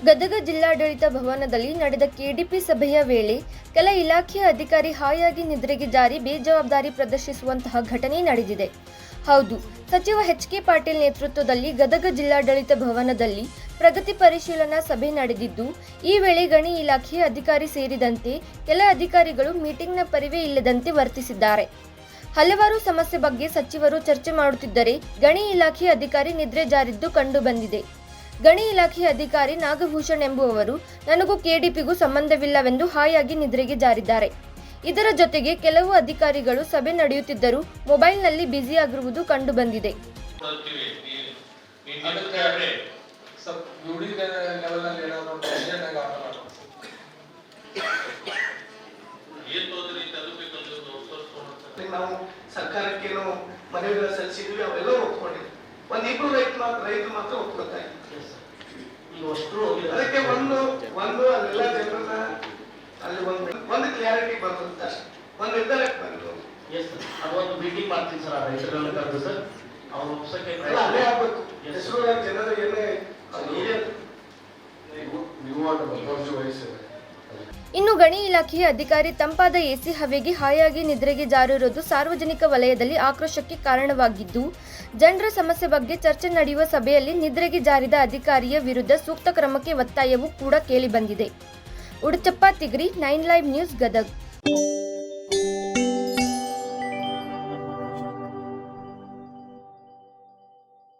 ಗದಗ ಜಿಲ್ಲಾಡಳಿತ ಭವನದಲ್ಲಿ ನಡೆದ ಕೆಡಿಪಿ ಸಭೆಯ ವೇಳೆ ಕೆಲ ಇಲಾಖೆಯ ಅಧಿಕಾರಿ ಹಾಯಾಗಿ ನಿದ್ರೆಗೆ ಜಾರಿ ಬೇಜವಾಬ್ದಾರಿ ಪ್ರದರ್ಶಿಸುವಂತಹ ಘಟನೆ ನಡೆದಿದೆ. ಹೌದು, ಸಚಿವ ಎಚ್ ಕೆ ಪಾಟೀಲ್ ನೇತೃತ್ವದಲ್ಲಿ ಗದಗ ಜಿಲ್ಲಾಡಳಿತ ಭವನದಲ್ಲಿ ಪ್ರಗತಿ ಪರಿಶೀಲನಾ ಸಭೆ ನಡೆದಿದ್ದು, ಈ ವೇಳೆ ಗಣಿ ಇಲಾಖೆಯ ಅಧಿಕಾರಿ ಸೇರಿದಂತೆ ಕೆಲ ಅಧಿಕಾರಿಗಳು ಮೀಟಿಂಗ್ನ ಪರಿವೇ ಇಲ್ಲದಂತೆ ವರ್ತಿಸಿದ್ದಾರೆ. ಹಲವಾರು ಸಮಸ್ಯೆ ಬಗ್ಗೆ ಸಚಿವರು ಚರ್ಚೆ ಮಾಡುತ್ತಿದ್ದರೆ ಗಣಿ ಇಲಾಖೆ ಅಧಿಕಾರಿ ನಿದ್ರೆ ಜಾರಿದ್ದು ಕಂಡುಬಂದಿದೆ ಗಣಿ ಇಲಾಖೆ ಅಧಿಕಾರಿ ನಾಗಭೂಷಣ್ ಎಂಬುವವರು, ನನಗೂ ಕೆಡಿಪಿಗೂ ಸಂಬಂಧವಿಲ್ಲವೆಂದು ಹಾಯಾಗಿ ನಿದ್ರೆಗೆ ಜಾರಿದ್ದಾರೆ. ಇದರ ಜೊತೆಗೆ ಕೆಲವು ಅಧಿಕಾರಿಗಳು ಸಭೆ ನಡೆಯುತ್ತಿದ್ದರೂ ಮೊಬೈಲ್ನಲ್ಲಿ ಬ್ಯುಸಿಯಾಗಿರುವುದು ಕಂಡುಬಂದಿದೆ. ನಾವು ಸರ್ಕಾರಕ್ಕೇನು ಮನವಿಗಳು ಸಲ್ಲಿಸಿದ್ವಿ ಅವೆಲ್ಲ ಒಪ್ಕೊಂಡಿದ್ವಿ ಒಂದ್ ಇಬ್ರು ರೈತ ಮಾತ್ರ ರೈತರು ಮಾತ್ರ ಒಪ್ಕೊತಾ ಇದ್ರು ಅದಕ್ಕೆ ಒಂದು ಒಂದು ಅಲ್ಲೆಲ್ಲ ಜನರನ್ನ ಅಲ್ಲಿ ಒಂದು ಒಂದು ಕ್ಲಾರಿಟಿ ಬರ್ತಂತ ಅಷ್ಟೇ. ಒಂದು ನಿರ್ಧಾರಕ್ಕೆ ಬಂದ್ರು ಎಸ್ ಅದೊಂದು ಮೀಟಿಂಗ್ ಮಾಡ್ತೀನಿ ಸರ್ ರೈತರನ್ನ ಕರೆದು ಸರ್ ಅವ್ರು ಒಪ್ಸಕ್ಕೆ ಆಗಬೇಕು ಅಲ್ಲೇ ಆಗ್ಬೇಕು. ಹೆಸರು ಜನರು ಏನೇ ಅದು ಏನೇ ನೀವು ಅದು ವಹಿಸಿದ್ರೆ ಇನ್ನು ಗಣಿ ಇಲಾಖೆಯ ಅಧಿಕಾರಿ ತಂಪಾದ ಎಸಿ ಹವೆಗೆ ಹಾಯಾಗಿ ನಿದ್ರೆಗೆ ಜಾರಿರುವುದು ಸಾರ್ವಜನಿಕ ವಲಯದಲ್ಲಿ ಆಕ್ರೋಶಕ್ಕೆ ಕಾರಣವಾಗಿದ್ದು, ಜನರ ಸಮಸ್ಯೆ ಬಗ್ಗೆ ಚರ್ಚೆ ನಡೆಯುವ ಸಭೆಯಲ್ಲಿ ನಿದ್ರೆಗೆ ಜಾರಿದ ಅಧಿಕಾರಿಯ ವಿರುದ್ಧ ಸೂಕ್ತ ಕ್ರಮಕ್ಕೆ ಒತ್ತಾಯವೂ ಕೂಡ ಕೇಳಿಬಂದಿದೆ. Uduchappa, Tigri, nine live news, Gadag.